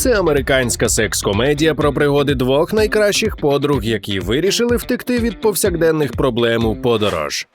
Це американська секс-комедія про пригоди двох найкращих подруг, які вирішили втекти від повсякденних проблем у подорож.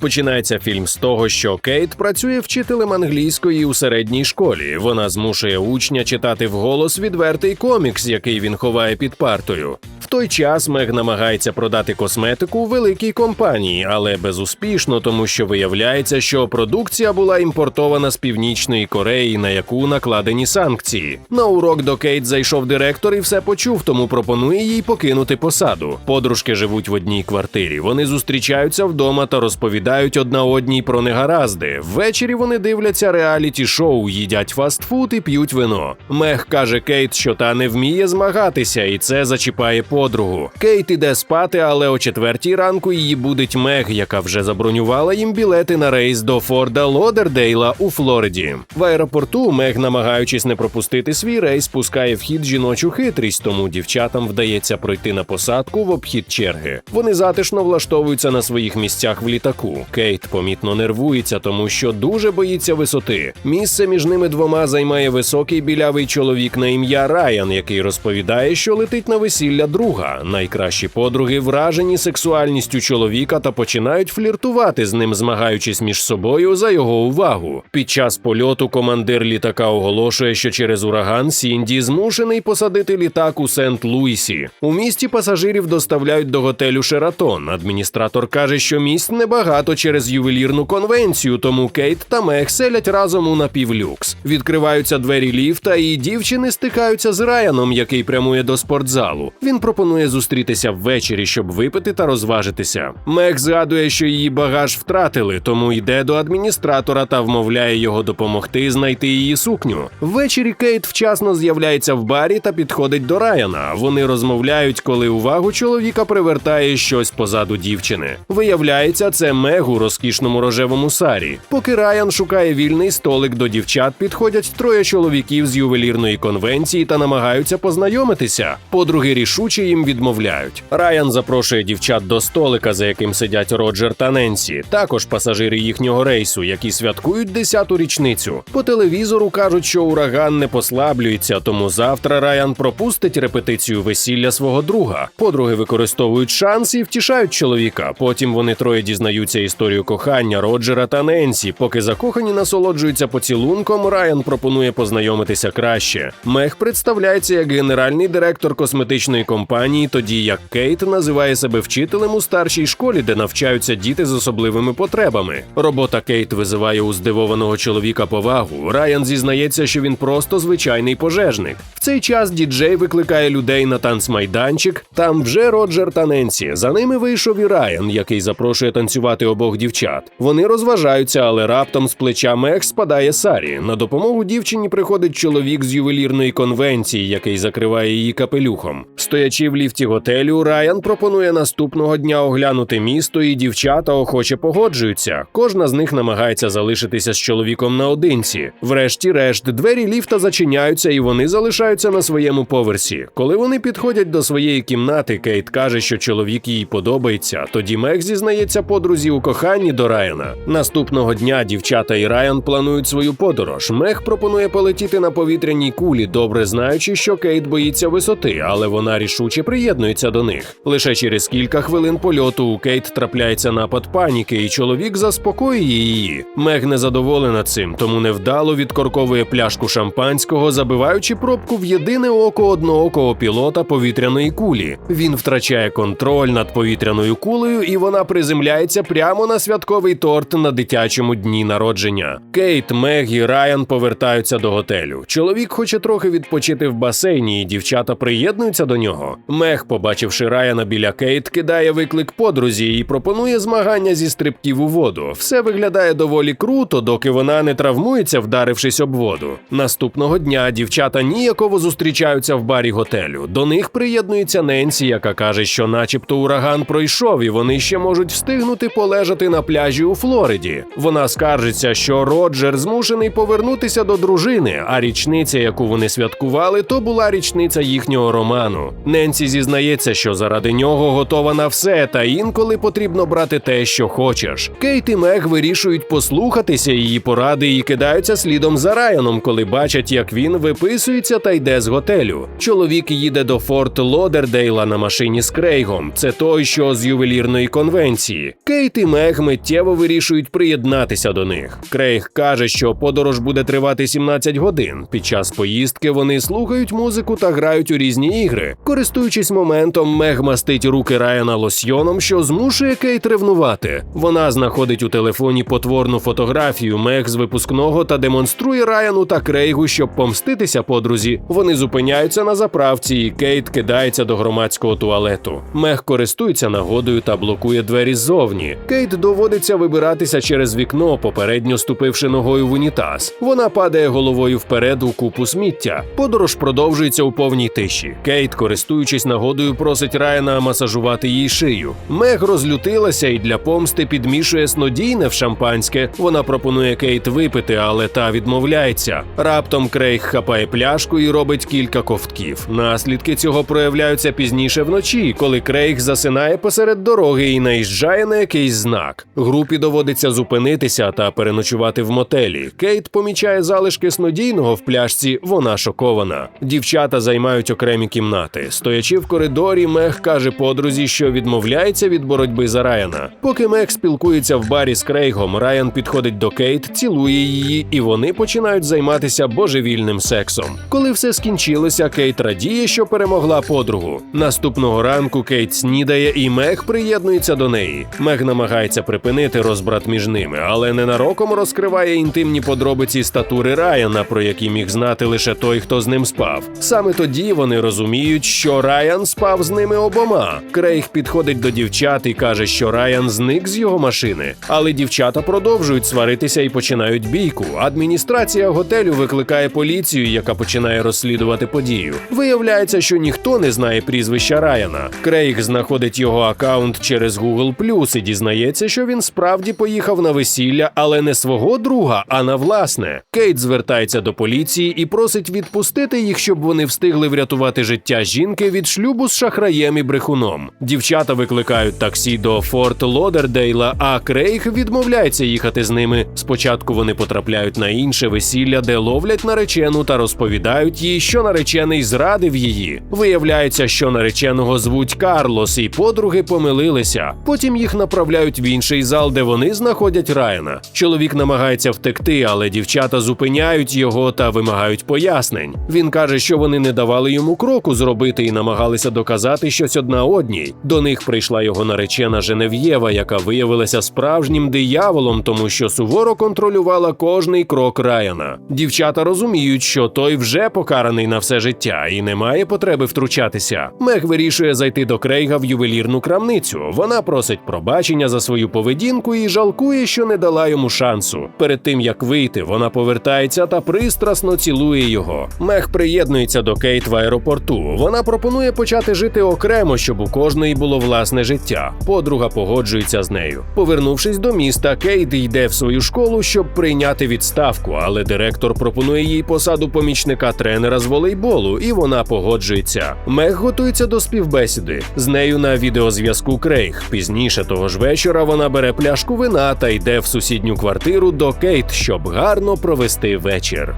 Починається фільм з того, що Кейт працює вчителем англійської у середній школі. Вона змушує учня читати вголос відвертий комікс, який він ховає під партою. Той час Мег намагається продати косметику великій компанії, але безуспішно, тому що виявляється, що продукція була імпортована з північної Кореї, на яку накладені санкції. На урок до Кейт зайшов директор і все почув, тому пропонує їй покинути посаду. Подружки живуть в одній квартирі. Вони зустрічаються вдома та розповідають одна одній про негаразди. Ввечері вони дивляться реаліті шоу, їдять фастфуд і п'ють вино. Мег каже Кейт, що та не вміє змагатися, і це зачіпає подругу. Кейт іде спати, але о четвертій ранку її будить Мег, яка вже забронювала їм білети на рейс до Форда Лодердейла у Флориді. В аеропорту Мег, намагаючись не пропустити свій рейс, пускає в хід жіночу хитрість, тому дівчатам вдається пройти на посадку в обхід черги. Вони затишно влаштовуються на своїх місцях в літаку. Кейт помітно нервується, тому що дуже боїться висоти. Місце між ними двома займає високий білявий чоловік на ім'я Райан, який розповідає, що летить на весілля друга. Найкращі подруги вражені сексуальністю чоловіка та починають фліртувати з ним, змагаючись між собою за його увагу. Під час польоту командир літака оголошує, що через ураган Сінді змушений посадити літак у Сент-Луісі. У місті пасажирів доставляють до готелю Шератон. Адміністратор каже, що місць небагато через ювелірну конвенцію, тому Кейт та Мег селять разом у напівлюкс. Відкриваються двері ліфта, і дівчини стикаються з Раяном, який прямує до спортзалу. Він пропонує зустрітися ввечері, щоб випити та розважитися. Мег згадує, що її багаж втратили, тому йде до адміністратора та вмовляє його допомогти знайти її сукню. Ввечері Кейт вчасно з'являється в барі та підходить до Раяна. Вони розмовляють, коли увагу чоловіка привертає щось позаду дівчини. Виявляється, це Мег у розкішному рожевому сарі. Поки Раян шукає вільний столик до дівчат, підходять троє чоловіків з ювелірної конвенції та намагаються познайомитися. Подруги рішуче їм відмовляють. Раян запрошує дівчат до столика, за яким сидять Роджер та Ненсі, також пасажири їхнього рейсу, які святкують 10-ту річницю. По телевізору кажуть, що ураган не послаблюється, тому завтра Раян пропустить репетицію весілля свого друга. Подруги використовують шанс і втішають чоловіка. Потім вони троє дізнаються історію кохання Роджера та Ненсі. Поки закохані насолоджуються поцілунком, Райан пропонує познайомитися краще. Мег представляється як генеральний директор косметичної компанії, тоді як Кейт називає себе вчителем у старшій школі, де навчаються діти з особливими потребами. Робота Кейт визиває у здивованого чоловіка повагу. Райан зізнається, що він просто звичайний пожежник. В цей час діджей викликає людей на танцмайданчик. Там вже Роджер та Ненсі. За ними вийшов і Райан, який запрошує танцювати обох дівчат. Вони розважаються, але раптом з плеча Мег спадає Сарі. На допомогу дівчині приходить чоловік з ювелірної конвенції, який закриває її капелюхом. Стоячи в ліфті готелю, Райан пропонує наступного дня оглянути місто, і дівчата охоче погоджуються. Кожна з них намагається залишитися з чоловіком наодинці. Врешті-решт, двері ліфта зачиняються, і вони залишаються на своєму поверсі. Коли вони підходять до своєї кімнати, Кейт каже, що чоловік їй подобається. Тоді Мег зізнається подрузі у коханні до Райана. Наступного дня дівчата і Райан планують свою подорож. Мег пропонує полетіти на повітряній кулі, добре знаючи, що Кейт боїться висоти, але вона рішуче приєднується до них. Лише через кілька хвилин польоту у Кейт трапляється напад паніки, і чоловік заспокоює її. Мег незадоволена цим, тому невдало відкорковує пляшку шампанського, забиваючи пробку в єдине око одноокого пілота повітряної кулі. Він втрачає контроль над повітряною кулею, і вона приземляється прямо на святковий торт на дитячому дні народження. Кейт, Мег і Райан повертаються до готелю. Чоловік хоче трохи відпочити в басейні, і дівчата приєднуються до нього. Мег, побачивши Райана біля Кейт, кидає виклик подрузі і пропонує змагання зі стрибків у воду. Все виглядає доволі круто, доки вона не травмується, вдарившись об воду. Наступного дня дівчата ніяково зустрічаються в барі готелю. До них приєднується Ненсі, яка каже, що, начебто, ураган пройшов, і вони ще можуть встигнути полежати на пляжі у Флориді. Вона скаржиться, що Роджер змушений повернутися до дружини, а річниця, яку вони святкували, то була річниця їхнього роману. Ненсі конференції зізнається, що заради нього готова на все, та інколи потрібно брати те, що хочеш. Кейт і Мег вирішують послухатися її поради і кидаються слідом за Райаном, коли бачать, як він виписується та йде з готелю. Чоловік їде до Форт Лодердейла на машині з Крейгом. Це той, що з ювелірної конвенції. Кейт і Мег миттєво вирішують приєднатися до них. Крейг каже, що подорож буде тривати 17 годин. Під час поїздки вони слухають музику та грають у різні ігри. Користуючись моментом, Мег мастить руки Райана лосьйоном, що змушує Кейт ревнувати. Вона знаходить у телефоні потворну фотографію Мег з випускного та демонструє Райану та Крейгу, щоб помститися подрузі. Вони зупиняються на заправці, і Кейт кидається до громадського туалету. Мег користується нагодою та блокує двері ззовні. Кейт доводиться вибиратися через вікно, попередньо ступивши ногою в унітаз. Вона падає головою вперед у купу сміття. Подорож продовжується у повній тиші. Кейт, користуючись нагодою, просить Райана масажувати їй шию. Мег розлютилася і для помсти підмішує снодійне в шампанське. Вона пропонує Кейт випити, але та відмовляється. Раптом Крейг хапає пляшку і робить кілька ковтків. Наслідки цього проявляються пізніше вночі, коли Крейг засинає посеред дороги і наїжджає на якийсь знак. Групі доводиться зупинитися та переночувати в мотелі. Кейт помічає залишки снодійного в пляшці. Вона шокована. Дівчата займають окремі кімнати. Стоячи в коридорі, Мег каже подрузі, що відмовляється від боротьби за Райана. Поки Мег спілкується в барі з Крейгом, Райан підходить до Кейт, цілує її, і вони починають займатися божевільним сексом. Коли все скінчилося, Кейт радіє, що перемогла подругу. Наступного ранку Кейт снідає, і Мег приєднується до неї. Мег намагається припинити розбрат між ними, але ненароком розкриває інтимні подробиці статури Райана, про які міг знати лише той, хто з ним спав. Саме тоді вони розуміють, що Райан спав з ними обома. Крейг підходить до дівчат і каже, що Райан зник з його машини, але дівчата продовжують сваритися і починають бійку. Адміністрація готелю викликає поліцію, яка починає розслідувати подію. Виявляється, що ніхто не знає прізвища Райана. Крейг знаходить його акаунт через Google+, і дізнається, що він справді поїхав на весілля, але не свого друга, а на власне. Кейт звертається до поліції і просить відпустити їх, щоб вони встигли врятувати життя жінки від шлюбу з шахраєм і брехуном. Дівчата викликають таксі до Форт Лодердейла, а Крейг відмовляється їхати з ними. Спочатку вони потрапляють на інше весілля, де ловлять наречену та розповідають їй, що наречений зрадив її. Виявляється, що нареченого звуть Карлос, і подруги помилилися. Потім їх направляють в інший зал, де вони знаходять Райана. Чоловік намагається втекти, але дівчата зупиняють його та вимагають пояснень. Він каже, що вони не давали йому кроку зробити і намагалися доказати щось одна одній. До них прийшла його наречена Женев'єва, яка виявилася справжнім дияволом, тому що суворо контролювала кожний крок Райана. Дівчата розуміють, що той вже покараний на все життя і не має потреби втручатися. Мег вирішує зайти до Крейга в ювелірну крамницю. Вона просить пробачення за свою поведінку і жалкує, що не дала йому шансу. Перед тим як вийти, вона повертається та пристрасно цілує його. Мег приєднується до Кейт в аеропорту. Вона пропонує почати жити окремо, щоб у кожної було власне життя. Подруга погоджується з нею. Повернувшись до міста, Кейт йде в свою школу, щоб прийняти відставку, але директор пропонує їй посаду помічника тренера з волейболу, і вона погоджується. Мег готується до співбесіди. З нею на відеозв'язку Крейг. Пізніше того ж вечора вона бере пляшку вина та йде в сусідню квартиру до Кейт, щоб гарно провести вечір.